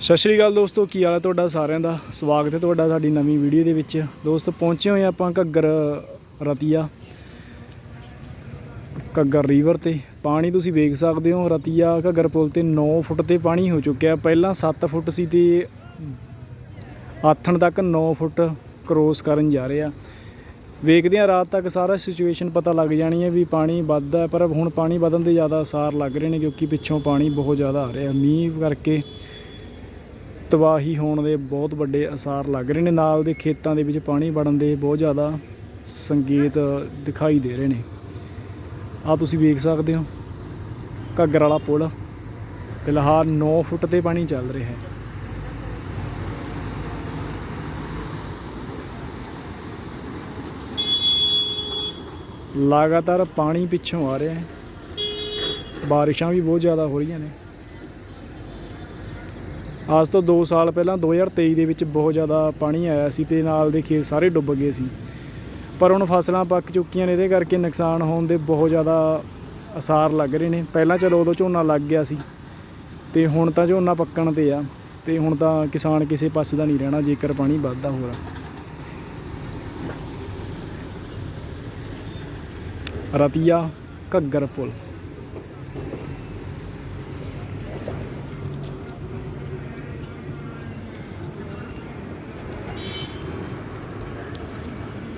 ਸਤਿ ਸ਼੍ਰੀ ਅਕਾਲ ਦੋਸਤੋ, ਕੀ ਹਾਲ ਹੈ ਤੁਹਾਡਾ ਸਾਰਿਆਂ ਦਾ? ਸਵਾਗਤ ਹੈ ਤੁਹਾਡਾ ਸਾਡੀ ਨਵੀਂ ਵੀਡੀਓ ਦੇ ਵਿੱਚ। ਦੋਸਤੋ, ਪਹੁੰਚੇ ਹੋਏ ਆਪਾਂ ਘੱਗਰ ਰਤੀਆ। ਘੱਗਰ ਰੀਵਰ ਤੇ। ਪਾਣੀ ਤੁਸੀਂ ਵੇਖ ਸਕਦੇ ਹੋ, ਰਤੀਆ ਘੱਗਰ ਪੁਲ ਤੇ 9 ਫੁੱਟ ਤੇ ਪਾਣੀ ਹੋ ਚੁੱਕਿਆ। ਪਹਿਲਾਂ 7 ਫੁੱਟ ਸੀ ਤੇ ਆਥਣ ਤੱਕ 9 ਫੁੱਟ ਕ੍ਰੋਸ ਕਰਨ ਜਾ ਰਹੇ ਆ। ਵੇਖਦੇ ਆ ਰਾਤ ਤੱਕ ਸਾਰਾ ਸਿਚੁਏਸ਼ਨ ਪਤਾ ਲੱਗ ਜਾਣੀ ਹੈ ਵੀ ਪਾਣੀ ਵੱਧਦਾ ਪਰ ਹੁਣ ਪਾਣੀ ਵਧਣ ਦੇ ਜ਼ਿਆਦਾ ਅਸਾਰ ਲੱਗ ਰਹੇ ਨੇ ਕਿਉਂਕਿ ਪਿੱਛੋਂ ਪਾਣੀ ਬਹੁਤ ਜ਼ਿਆਦਾ ਆ ਰਿਹਾ। ਮੀਂਹ ਕਰਕੇ ਤਬਾਹੀ ਹੋਣ ਦੇ ਬਹੁਤ ਵੱਡੇ ਅਸਾਰ ਲੱਗ ਰਹੇ ਨੇ। ਨਾਲ ਦੇ ਖੇਤਾਂ ਦੇ ਵਿੱਚ ਪਾਣੀ ਵੜਨ ਦੇ ਬਹੁਤ ਜ਼ਿਆਦਾ ਸੰਕੇਤ ਦਿਖਾਈ ਦੇ ਰਹੇ ਨੇ। ਆ ਤੁਸੀਂ ਵੇਖ ਸਕਦੇ ਹੋ, ਘੱਗਰ ਵਾਲਾ ਪੁਲ। ਫਿਲਹਾਲ 9 ਫੁੱਟ ਤੇ ਪਾਣੀ ਚੱਲ ਰਿਹਾ ਹੈ। ਲਗਾਤਾਰ ਪਾਣੀ ਪਿੱਛੋਂ ਆ ਰਿਹਾ ਹੈ। ਬਾਰਿਸ਼ਾਂ ਵੀ ਬਹੁਤ ਜ਼ਿਆਦਾ ਹੋ ਰਹੀਆਂ ਨੇ। ਅੱਜ ਤੋਂ 2 ਸਾਲ ਪਹਿਲਾਂ 2023 ਦੇ ਵਿੱਚ ਬਹੁਤ ਜ਼ਿਆਦਾ ਪਾਣੀ ਆਇਆ ਸੀ ਤੇ ਨਾਲ ਦੇ ਖੇਤ ਸਾਰੇ ਡੁੱਬ ਗਏ ਸੀ। ਪਰ ਹੁਣ ਫਸਲਾਂ ਪੱਕ ਚੁੱਕੀਆਂ ਨੇ, ਇਹਦੇ ਕਰਕੇ ਨੁਕਸਾਨ ਹੋਣ ਦੇ ਬਹੁਤ ਜ਼ਿਆਦਾ ਅਸਾਰ ਲੱਗ ਰਹੇ ਨੇ। ਪਹਿਲਾਂ ਚਲੋ ਉਦੋਂ ਝੋਨਾ ਲੱਗ ਗਿਆ ਸੀ ਤੇ ਹੁਣ ਤਾਂ ਝੋਨਾ ਪੱਕਣ ਤੇ ਆ ਤੇ ਹੁਣ ਤਾਂ ਕਿਸਾਨ ਕਿਸੇ ਪਾਸੇ ਦਾ ਨਹੀਂ ਰਹਿਣਾ ਜੇਕਰ ਪਾਣੀ ਵੱਧਦਾ ਹੋਰ ਰਤੀਆ ਘੱਗਰ ਪੁਲ।